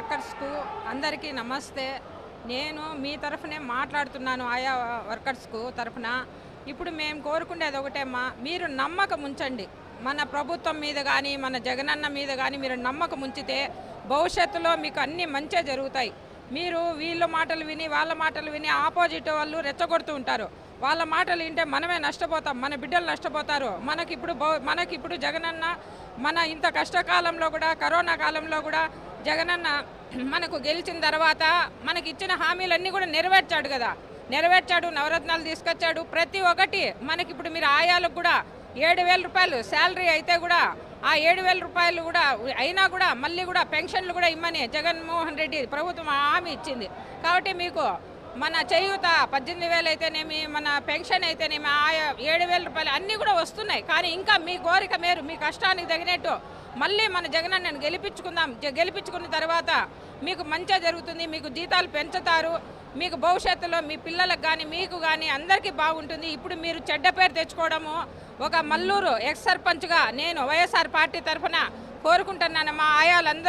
వర్కర్స్కు అందరికీ నమస్తే. నేను మీ తరఫునే మాట్లాడుతున్నాను ఆయా వర్కర్స్కు తరఫున. ఇప్పుడు మేము కోరుకునేది ఒకటేమ్మా మీరు నమ్మకం ఉంచండి. మన ప్రభుత్వం మీద కానీ మన జగనన్న మీద కానీ మీరు నమ్మకం ఉంచితే భవిష్యత్తులో మీకు అన్నీ మంచే జరుగుతాయి. మీరు వీళ్ళ మాటలు విని వాళ్ళ మాటలు విని ఆపోజిట్ వాళ్ళు రెచ్చగొడుతూ ఉంటారు. వాళ్ళ మాటలు వింటే మనమే నష్టపోతాం మన బిడ్డలు నష్టపోతారు. మనకిప్పుడు బౌ మనకిప్పుడు జగనన్న మన ఇంత కష్టకాలంలో కూడా కరోనా కాలంలో కూడా జగనన్న మనకు గెలిచిన తర్వాత మనకి ఇచ్చిన హామీలన్నీ కూడా నెరవేర్చాడు కదా. నెరవేర్చాడు నవరత్నాలు తీసుకొచ్చాడు. ప్రతి ఒక్కటి మనకి ఇప్పుడు మీరు ఆయాలకు కూడా ఏడు వేల రూపాయలు శాలరీ అయితే కూడా ఆ ఏడు వేల రూపాయలు కూడా అయినా కూడా మళ్ళీ కూడా పెన్షన్లు కూడా ఇమ్మని జగన్మోహన్ రెడ్డి ప్రభుత్వం హామీ ఇచ్చింది. కాబట్టి మీకు మన చేయూత పద్దెనిమిది వేలు అయితేనేమి మన పెన్షన్ అయితేనేమి ఆయా ఏడు వేల రూపాయలు అన్నీ కూడా వస్తున్నాయి. కానీ ఇంకా మీ కోరిక మేరు మీ కష్టానికి తగినట్టు మళ్ళీ మన జగన్ జగనన్నను గెలిపించుకుందాం. గెలిపించుకున్న తర్వాత మీకు మంచిగా జరుగుతుంది. మీకు జీతాలు పెంచుతారు. మీకు భవిష్యత్తులో మీ పిల్లలకు కానీ మీకు కానీ అందరికీ బాగుంటుంది. ఇప్పుడు మీరు చెడ్డ పేరు తెచ్చుకోవడము ఒక మల్లూరు ఎక్స్ సర్పంచ్గా నేను వైఎస్ఆర్ పార్టీ తరఫున కోరుకుంటున్నాను మా ఆయాలందరూ